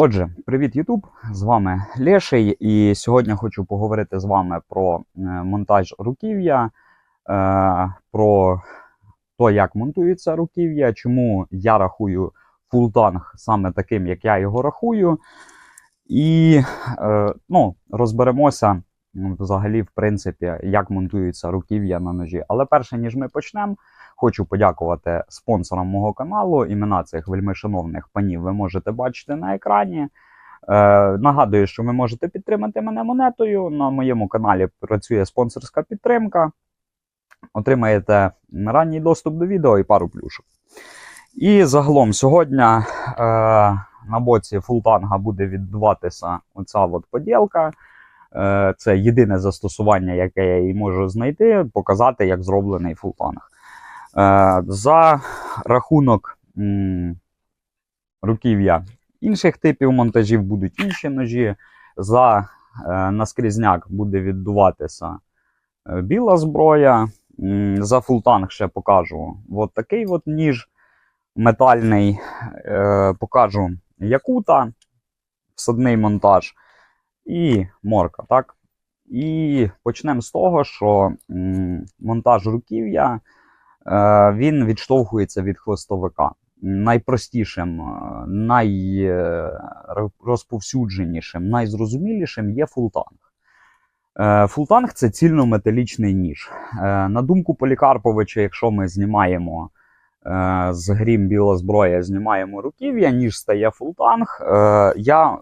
Отже, привіт, Ютуб! З вами Леший, і сьогодні хочу поговорити з вами про е, монтаж руків'я, е, про те, як монтується руків'я, чому я рахую фултанг саме таким, як я його рахую. І е, ну, розберемося взагалі, в принципі, як монтується руків'я на ножі. Але перше, ніж ми почнемо, хочу подякувати спонсорам мого каналу. Імена цих вельмишановних панів ви можете бачити на екрані. Е, нагадую, що ви можете підтримати мене монетою. На моєму каналі працює спонсорська підтримка. Отримаєте ранній доступ до відео і пару плюшок. І загалом сьогодні е, на боці фултанга буде відбуватися оця от поділка. Е, це єдине застосування, яке я їй можу знайти, показати, як зроблений фултанг. Е, за рахунок руків'я інших типів монтажів будуть інші ножі. За е, наскрізняк буде відбуватися е, біла зброя. За фултанг ще покажу от такий от ніж метальний. Покажу якута, всадний монтаж і морка. Так? І почнемо з того, що монтаж руків'я е, він відштовхується від хвостовика. Найпростішим, е, найрозповсюдженішим, найзрозумілішим є фултанг. Е, Фултанг це цільнометалічний ніж. Е, На думку Полікарповича, якщо ми знімаємо е, з грім біла зброя, знімаємо руків'я, ніж стає фултанг. Е, Я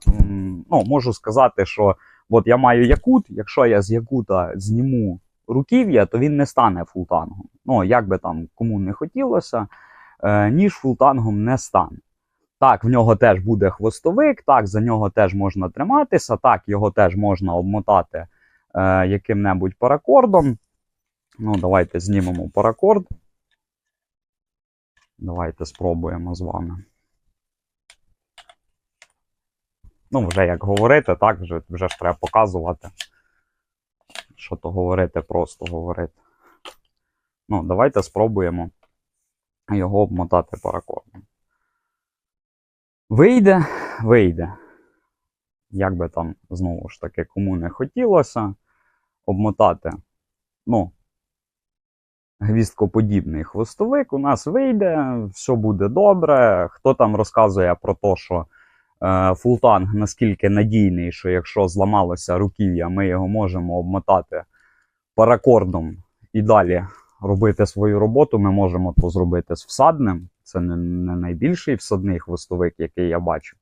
ну, можу сказати, що от я маю якут, якщо я з якута зніму руків'я, то він не стане фултангом. Ну, як би там кому не хотілося, е, ніж фултангом не стане. Так, в нього теж буде хвостовик, так, за нього теж можна триматися, так, його теж можна обмотати е, яким-небудь паракордом. Ну, давайте знімемо паракорд. Давайте спробуємо з вами. Ну, вже як говорити, так, вже, вже ж треба показувати. Що то говорити, просто говорити. Ну, давайте спробуємо його обмотати паракордом. Вийде, вийде. Як би там, знову ж таки, кому не хотілося обмотати, ну, гвісткоподібний хвостовик, у нас вийде, все буде добре. Хто там розказує про те, що е, фултанг наскільки надійний, що якщо зламалося руків'я, ми його можемо обмотати паракордом і далі робити свою роботу, ми можемо то зробити з всадним. Це не, не найбільший всадний хвостовик, який я бачу.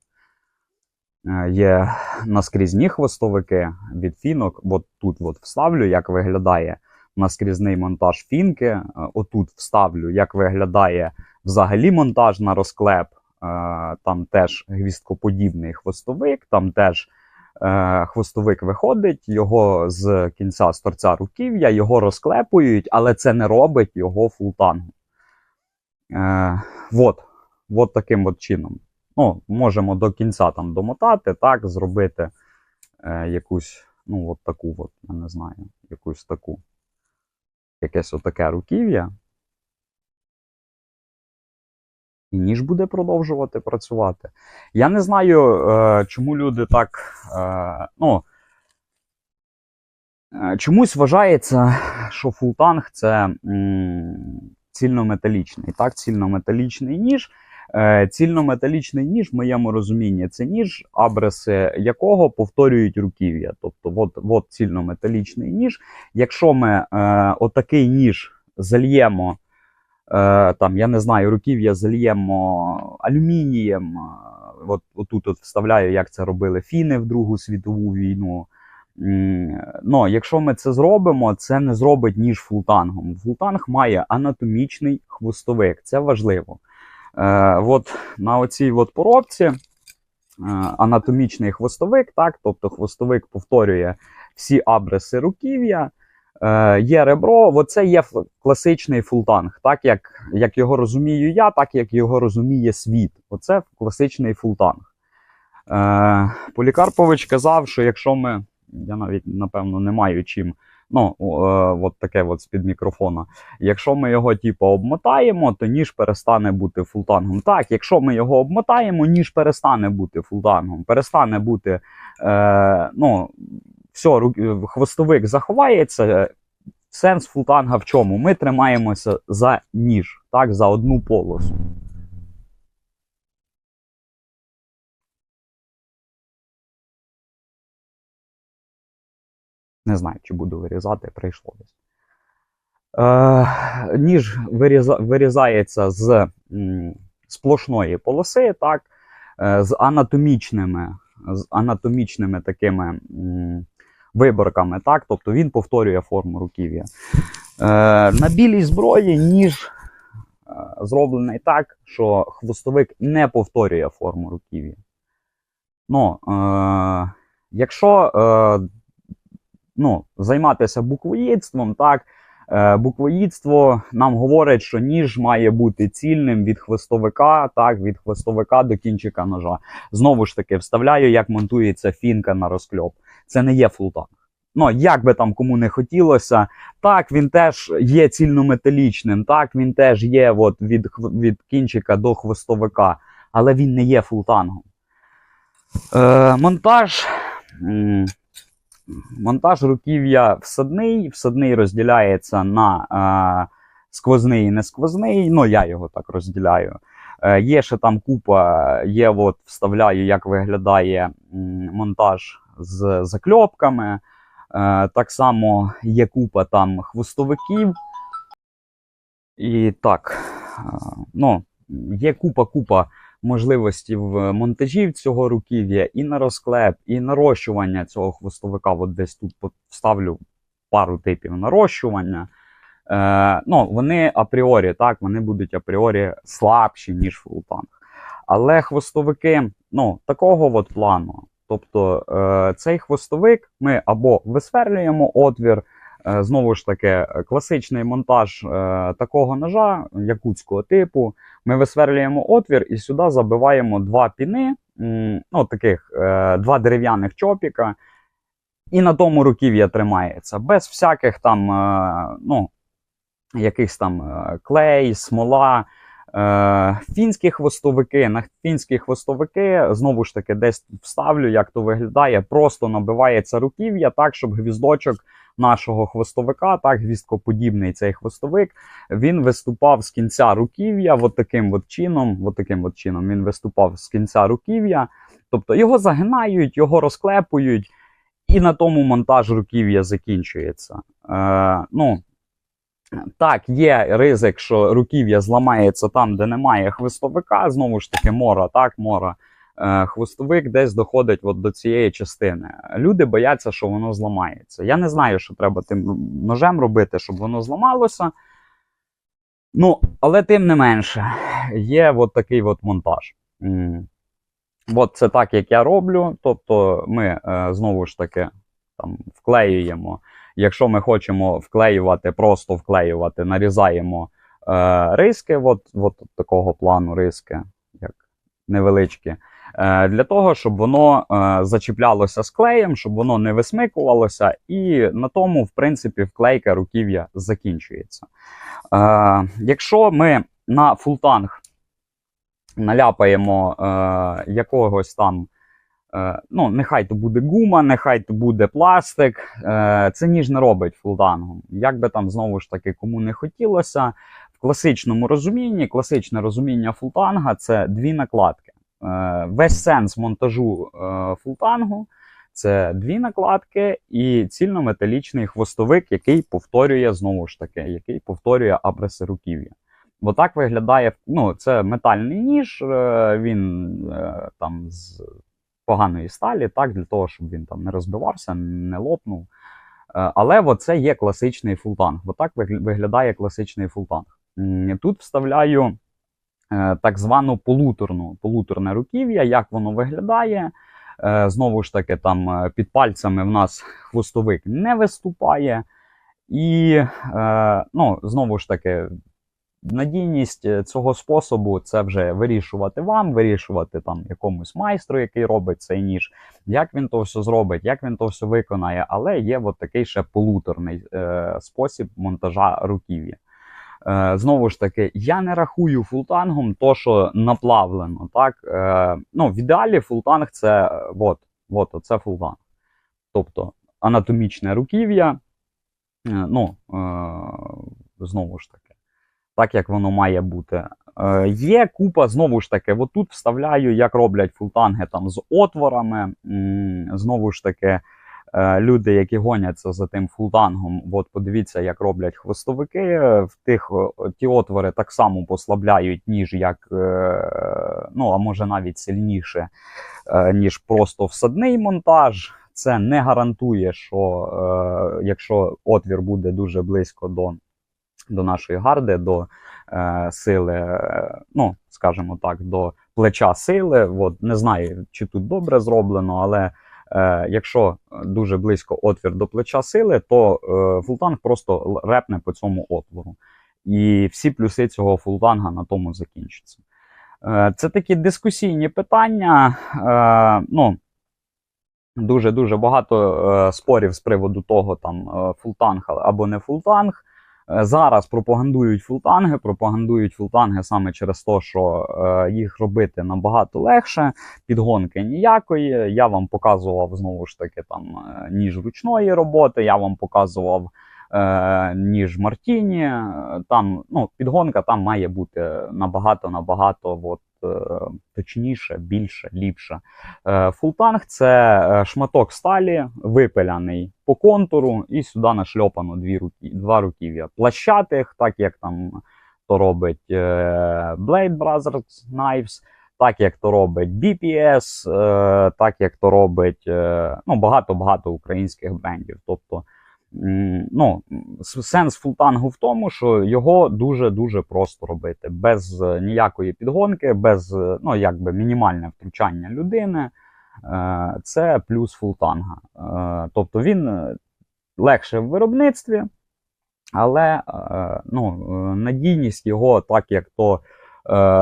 Е, Є наскрізні хвостовики від фінок. От тут от вставлю, як виглядає наскрізний монтаж фінки. Е, Отут вставлю, як виглядає взагалі монтаж на розклеп. Е, Там теж гвісткоподібний хвостовик, там теж е, хвостовик виходить, його з кінця з торця руків'я, його розклепують, але це не робить його фултангом. Е, от, от таким от чином. Ну, можемо до кінця там домотати, так, зробити якусь, ну, от таку, от, я не знаю, якусь таку, якесь отаке руків'я. І ніж буде продовжувати працювати. Я не знаю, е, чому люди так. Е, ну, е, чомусь вважається, що фултанг це м, цільнометалічний. Так, цільнометалічний ніж. Е, Цільнометалічний ніж, в моєму розумінні, це ніж, абреси якого повторюють руків'я. Тобто, от, от цільнометалічний ніж. Якщо ми е, отакий ніж зальємо, е, там, я не знаю, руків'я зальємо алюмінієм, е, от, отут от вставляю, як це робили фіни в Другу світову війну. Ну, якщо ми це зробимо, це не зробить ніж фултангом. Фултанг має анатомічний хвостовик, це важливо. Е, от на оцій от поробці е, анатомічний хвостовик, так, тобто хвостовик повторює всі абреси руків'я. Е, є ребро, оце є класичний фултанг, так як, як його розумію я, так як його розуміє світ. Оце класичний фултанг. Полікарпович казав, що якщо ми, я навіть напевно не маю чим Ну, е, от таке от з-під мікрофона. Якщо ми його типу, обмотаємо, то ніж перестане бути фултангом. Так, якщо ми його обмотаємо, ніж перестане бути фултангом, перестане бути. Е, ну, все, хвостовик заховається. Сенс фултанга в чому? Ми тримаємося за ніж, так, за одну полосу. Не знаю, чи буду вирізати, прийшло десь. Е, ніж виріза, вирізається з м, сплошної полоси, так, е, з анатомічними, з анатомічними такими м, виборками, так, тобто він повторює форму руків'я. Е, на білій зброї ніж е, зроблений так, що хвостовик не повторює форму руків'я. Ну, е, якщо е, ну, займатися буквоїдством, так, е, буквоїдство нам говорить, що ніж має бути цільним від хвостовика, так, від хвостовика до кінчика ножа. Знову ж таки, вставляю, як монтується фінка на розкльоп. Це не є фултанг. Ну, як би там кому не хотілося, так, він теж є цільнометалічним, так, він теж є от, від, від кінчика до хвостовика, але він не є фултангом. Е, монтаж. Монтаж руків'я всадний. Всадний розділяється на е, сквозний і несквозний. Ну, я його так розділяю. Е, є ще там купа, є, от вставляю, як виглядає монтаж з закльопками. Е, так само є купа там хвостовиків. І так, е, ну, є купа-купа можливості в монтажі цього руків'я і на розклеп, і нарощування цього хвостовика. От десь тут вставлю пару типів нарощування. Е, ну, вони апріорі, так, вони будуть апріорі слабші, ніж фултанг. Але хвостовики ну, такого от плану. Тобто е, цей хвостовик ми або висверлюємо отвір, знову ж таки, е, класичний монтаж е, такого ножа якутського типу. Ми висверлюємо отвір і сюди забиваємо два піни, ну, таких е, два дерев'яних чопіка, і на тому руків'я тримається. Без всяких там, е, ну, якихось там е, клей, смола. Е, фінські хвостовики, на фінські хвостовики, знову ж таки, десь вставлю, як то виглядає. Просто набивається руків'я так, щоб гвіздочок нашого хвостовика, так, гвіздкоподібний цей хвостовик, він виступав з кінця руків'я, от таким от чином, от таким от чином він виступав з кінця руків'я. Тобто його загинають, його розклепують, і на тому монтаж руків'я закінчується. Е, ну, так, є ризик, що руків'я зламається там, де немає хвостовика. Знову ж таки, мора, так, мора. Е, хвостовик десь доходить от до цієї частини. Люди бояться, що воно зламається. Я не знаю, що треба тим ножем робити, щоб воно зламалося. Ну, але тим не менше, є от такий от монтаж. От це так, як я роблю. Тобто, ми е, знову ж таки там вклеюємо. Якщо ми хочемо вклеювати, просто вклеювати, нарізаємо е, риски, от, от такого плану риски, як невеличкі, е, для того, щоб воно е, зачіплялося з клеєм, щоб воно не висмикувалося, і на тому, в принципі, вклейка руків'я закінчується. Е, якщо ми на фултанг наляпаємо е, якогось там. Е, ну, нехай то буде гума, нехай то буде пластик. Е, це ніж не робить фултангом. Як би там знову ж таки кому не хотілося, в класичному розумінні, класичне розуміння фултанга це дві накладки. Е, весь сенс монтажу фултангу це дві накладки і цільнометалічний хвостовик, який повторює знову ж таки, який повторює абреси руків'я. Бо так виглядає ну, це метальний ніж, він там з поганої сталі, так, для того, щоб він там не розбивався, не лопнув. Е, Але це є класичний фултанг. Бо так вигля- виглядає класичний фултанг. Тут вставляю е, так звану полуторну, полуторне руків'я, як воно виглядає. Е, Знову ж таки, там під пальцями в нас хвостовик не виступає. І ну, знову ж таки, надійність е, цього способу це вже вирішувати вам, вирішувати там якомусь майстру, який робить цей ніж, як він то все зробить, як він то все виконає. Але є от такий ще полуторний е, спосіб монтажа руків'я. Е, знову ж таки, я не рахую фултангом то, що наплавлено. Так? Е, ну, в ідеалі фултанг це е, от, от, це фултанг. Тобто анатомічне руків'я. Е, ну, е, знову ж таки, так як воно має бути. Е, є купа, знову ж таки, от тут вставляю, як роблять фултанги там з отворами. Знову ж таки, е, люди, які гоняться за тим фултангом, от подивіться, як роблять хвостовики. В тих ті отвори так само послабляють, ніж як, е, ну а може навіть сильніше, е, ніж просто всадний монтаж. Це не гарантує, що е, якщо отвір буде дуже близько до, до нашої гарди, до е, сили, е, ну, скажімо так, до плеча сили. От, не знаю, чи тут добре зроблено, але е, якщо дуже близько отвір до плеча сили, то е, фултанг просто репне по цьому отвору. І всі плюси цього фултанга на тому закінчаться. Е, це такі дискусійні питання. Е, ну, Дуже дуже багато е, спорів з приводу того, там е, фултанг або не фултанг. Е, Зараз пропагандують фултанги, пропагандують фултанги саме через те, що е, їх робити набагато легше, підгонки ніякої. Я вам показував знову ж таки там е, ніж ручної роботи, я вам показував ніж Мартіні. Там ну, підгонка там має бути набагато набагато от, точніше, більше, ліпше. Е, Фултанг це е, шматок сталі, випиляний по контуру, і сюди нашльопано дві руки, два руків'я. Плащатих, так як там то робить е, Blade Brothers Knives, так як то робить BPS, е, так як то робить е, ну, багато-багато українських брендів. Тобто, ну, сенс фултангу в тому, що його дуже-дуже просто робити, без е, ніякої підгонки, без е, ну, якби мінімальне втручання людини. Е, Це плюс фултанга. Тобто він легше в виробництві, але ну, надійність його, так як то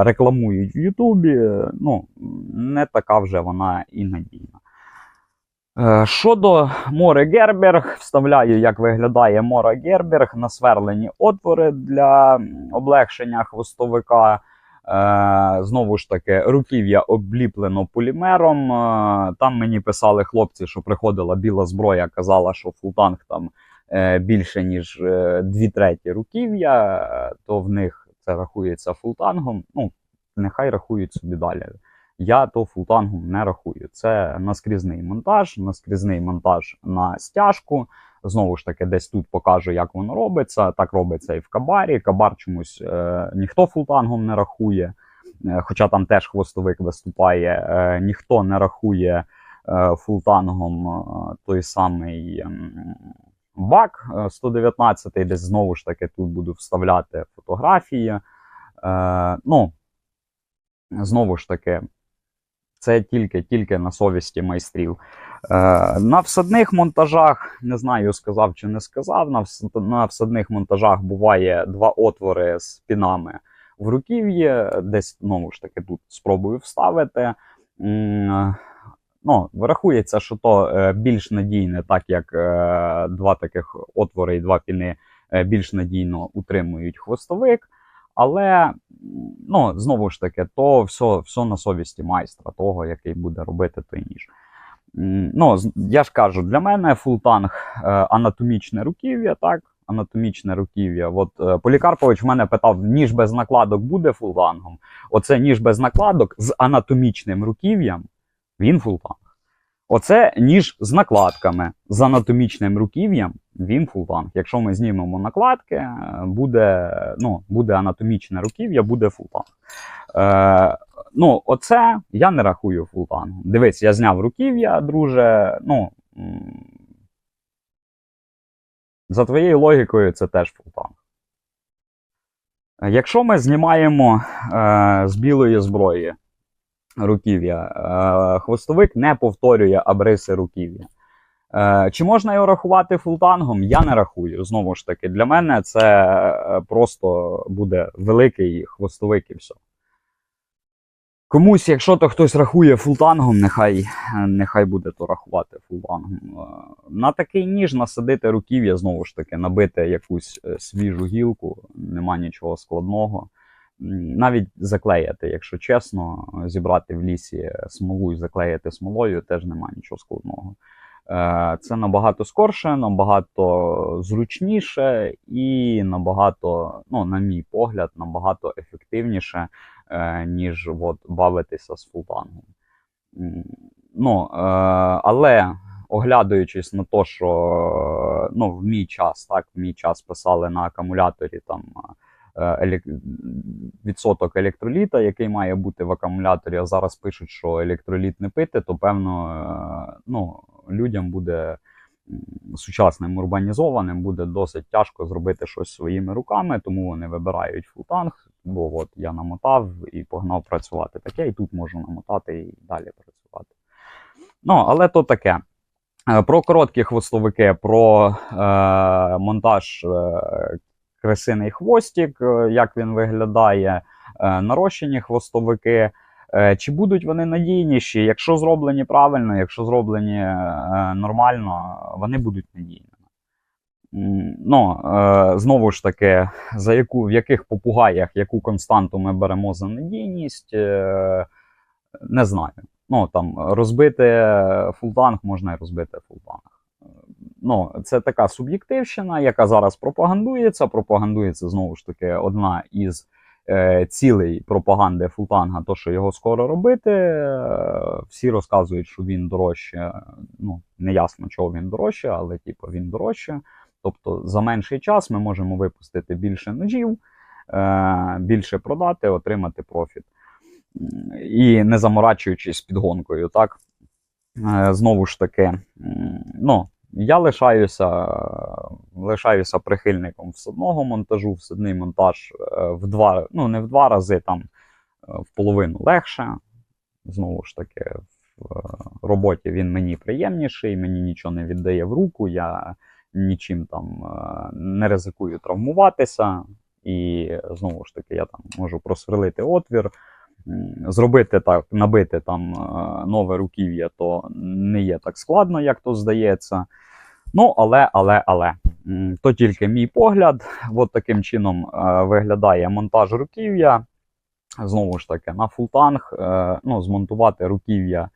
рекламують в Ютубі, ну, не така вже вона і надійна. Е, Щодо Море Герберг, вставляю, як виглядає Мора Герберг, насверлені отвори для облегшення хвостовика. Е, знову ж таки, руків'я обліплено полімером. Е, там мені писали хлопці, що приходила біла зброя, казала, що фултанг там більше, ніж дві треті руків'я, то в них це рахується фултангом. Ну, нехай рахують собі далі. Я то фултангом не рахую. Це наскрізний монтаж, наскрізний монтаж на стяжку. Знову ж таки, десь тут покажу, як воно робиться. Так робиться і в кабарі. Кабар чомусь е, ніхто фултангом не рахує, е, хоча там теж хвостовик виступає. Е, ніхто не рахує е, фултангом е, той самий ем, бак е, 119, десь знову ж таки тут буду вставляти фотографії. Е, ну, знову ж таки, це тільки, тільки на совісті майстрів. Е, на всадних монтажах, не знаю, сказав чи не сказав, на, вс- на всадних монтажах буває два отвори з пінами в руків'ї, десь знову ж таки тут спробую вставити. Ну, врахується, що то е, більш надійне, так як е, два таких отвори і два піни більш надійно утримують хвостовик. Але ну, знову ж таки, то все, все на совісті майстра, того, який буде робити той ніж. Ну, я ж кажу, для мене фултанг е, анатомічне руків'я, так. Анатомічне руків'я. От е, Полікарпович в мене питав: ніж без накладок буде фултангом. Оце ніж без накладок з анатомічним руків'ям, він фултанг. Оце ніж з накладками, з анатомічним руків'ям, він фултанг. Якщо ми знімемо накладки, е, буде, ну, буде анатомічне руків'я, буде фултанг. Е, ну, оце я не рахую фултангом. Дивись, я зняв руків'я, друже. Ну, за твоєю логікою, це теж фултанг. Е, Якщо ми знімаємо е, з білої зброї руків'я, е, хвостовик не повторює абриси руків'я. Е, Чи можна його рахувати фултангом? Я не рахую. Знову ж таки, для мене це е, просто буде великий хвостовик і все. Комусь, якщо то хтось рахує фултангом, нехай, нехай буде то рахувати фултангом. На такий ніж насадити руків'я, знову ж таки, набити якусь свіжу гілку, нема нічого складного. Навіть заклеяти, якщо чесно, зібрати в лісі смолу і заклеїти смолою, теж нема нічого складного. Е, Це набагато скорше, набагато зручніше і набагато, ну, на мій погляд, набагато ефективніше, е, ніж от, бавитися з фултангом. Ну, е, але оглядаючись на те, що ну, в мій час, так, в мій час писали на акумуляторі там. Е. Відсоток електроліта, який має бути в акумуляторі, а зараз пишуть, що електроліт не пити, то певно е, ну, людям буде сучасним урбанізованим, буде досить тяжко зробити щось своїми руками, тому вони вибирають фултанг, бо от я намотав і погнав працювати таке, і тут можу намотати і далі працювати. Ну, але то таке. Е, Про короткі хвостовики, про е, монтаж е, кресиний хвостик, е, як він виглядає, е, нарощені хвостовики. Е, Чи будуть вони надійніші? Якщо зроблені правильно, якщо зроблені нормально, вони будуть надійними. Ну, знову ж таки, за яку, в яких попугаях яку константу ми беремо за надійність, не знаю. Ну, там, розбити фултанг можна і розбити фултанг. Ну, це така суб'єктивщина, яка зараз пропагандується. Пропагандується знову ж таки одна із е, цілей пропаганди фултанга, то що його скоро робити. Е, всі розказують, що він дорожче. Ну, не ясно, чого він дорожче, але типу, він дорожче. Тобто за менший час ми можемо випустити більше ножів, е, більше продати, отримати профіт. І не заморачуючись підгонкою, так? Е, Знову ж таки, ну, я лишаюся, лишаюся прихильником всадного монтажу, всадний монтаж е, в два, ну не в два рази, там е, в половину легше. Знову ж таки, в е, роботі він мені приємніший, мені нічого не віддає в руку, я нічим там не ризикую травмуватися. І знову ж таки, я там можу просверлити отвір, зробити так, набити там е, нове руків'я, то не є так складно, як то здається. Ну, але, але, але. То тільки мій погляд. От таким чином е, виглядає монтаж руків'я. Знову ж таки, на фултанг е, ну, змонтувати руків'я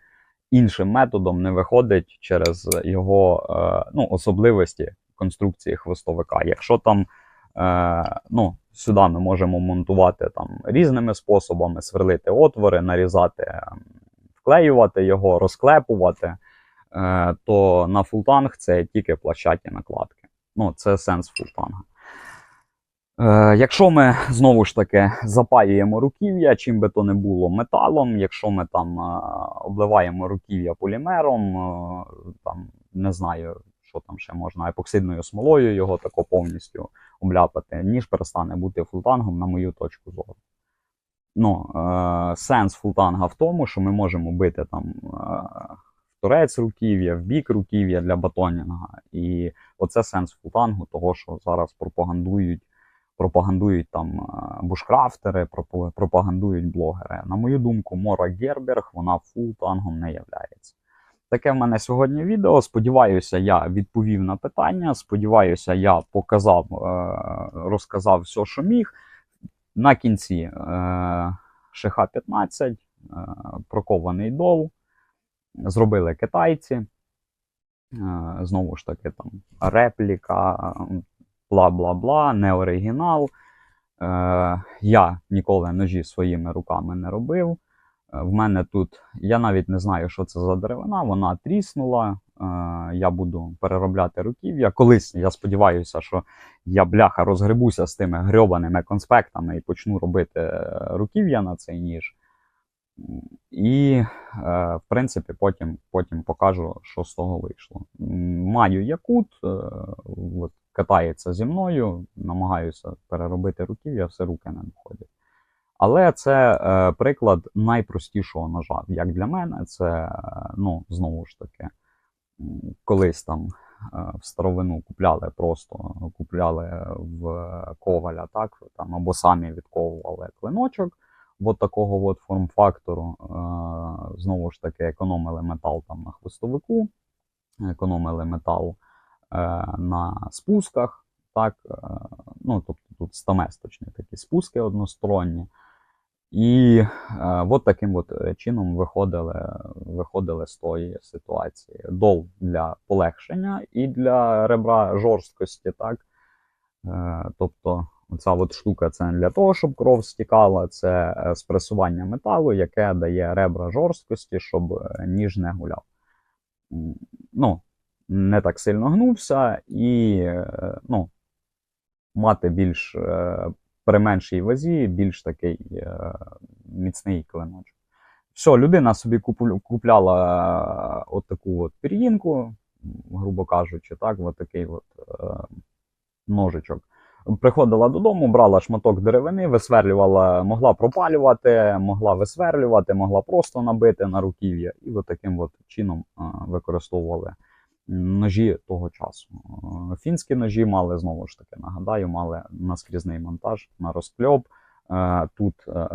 іншим методом не виходить через його ну, особливості конструкції хвостовика. Якщо там ну, сюди ми можемо монтувати там різними способами, сверлити отвори, нарізати, ем, вклеювати його, розклепувати, е, то на фултанг це тільки площаті накладки. Ну, це сенс фултанга. Е, якщо ми знову ж таки запаюємо руків'я, чим би то не було металом, якщо ми там е, обливаємо руків'я полімером, там не знаю, що там ще можна, епоксидною смолою його тако повністю обляпати, ніж перестане бути фултангом, на мою точку зору. Ну, е, сенс фултанга в тому, що ми можемо бити там е, в торець руків'я, в бік руків'я для батонінга. І оце сенс фултангу, того, що зараз пропагандують пропагандують там е, бушкрафтери, пропагандують блогери. На мою думку, Мора Герберг вона фултангом не являється. Таке в мене сьогодні відео. Сподіваюся, я відповів на питання. Сподіваюся, я показав, е, розказав все, що міг. На кінці е, ШХ-15, е, прокований дол, зробили китайці. Знову ж таки, там репліка, бла бла бла, не оригінал. Я ніколи ножі своїми руками не робив. Е, В мене тут, я навіть не знаю, що це за деревина, вона тріснула. Е, я буду переробляти руків'я. Колись я сподіваюся, що я бляха розгребуся з тими грьобаними конспектами і почну робити е, руків'я на цей ніж. І, в принципі, потім, потім покажу, що з того вийшло. Маю якут, от, катається зі мною, намагаюся переробити руків'я, все руки не доходять. Але це е, приклад найпростішого ножа. Як для мене, це, е, ну, знову ж таки, колись там е, в старовину купляли просто купляли в коваля, так там або самі відковували клиночок. От такого от форм-фактору. Е, Знову ж таки, економили метал там на хвостовику, економили метал е, на спусках. Так, е, ну, тобто тут стаместочні такі спуски односторонні. І е, от таким от е, чином виходили, виходили з тої ситуації. Дол для полегшення і для ребра жорсткості, так. Е, тобто, оця от штука це не для того, щоб кров стікала, це е, спресування металу, яке дає ребра жорсткості, щоб е, ніж не гуляв. Ну, не так сильно гнувся, і ну, мати більш при меншій вазі, більш такий е, міцний клиночок. Все, людина собі купляла е, от таку от пір'їнку, грубо кажучи, так, от такий от е, ножичок. Приходила додому, брала шматок деревини, висверлювала, могла пропалювати, могла висверлювати, могла просто набити на руків'я. І от таким от чином використовували ножі того часу. Е, Фінські ножі мали знову ж таки, нагадаю, мали наскрізний монтаж на розкльоп. Е, Тут е,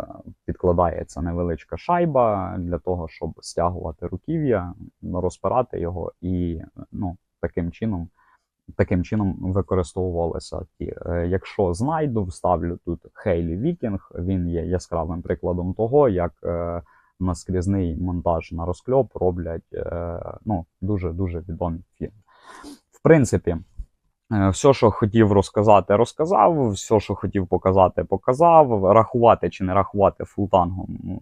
підкладається невеличка шайба для того, щоб стягувати руків'я, розпирати його і ну, таким чином. Таким чином використовувалися ті. Якщо знайду, вставлю тут Хейлі Вікінг. Він є яскравим прикладом того, як наскрізний монтаж на розкльоп роблять е, ну, дуже дуже відомі фірми. В принципі, е, все, що хотів розказати, розказав. Все, що хотів показати, показав. Рахувати чи не рахувати фултангом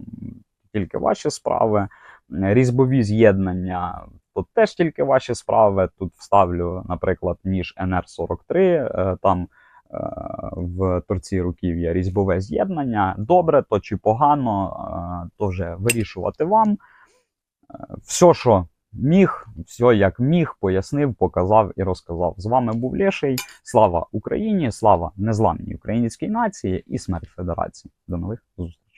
тільки ваші справи. Різьбові з'єднання тут теж тільки ваші справи. Тут вставлю, наприклад, ніж NR43, е, там в торці руків'я різьбове з'єднання. Добре, то чи погано, е, то вже вирішувати вам. Е, Все, що міг, все як міг, пояснив, показав і розказав. З вами був Леший. Слава Україні, слава незламній українській нації і смерть Федерації. До нових зустрічей.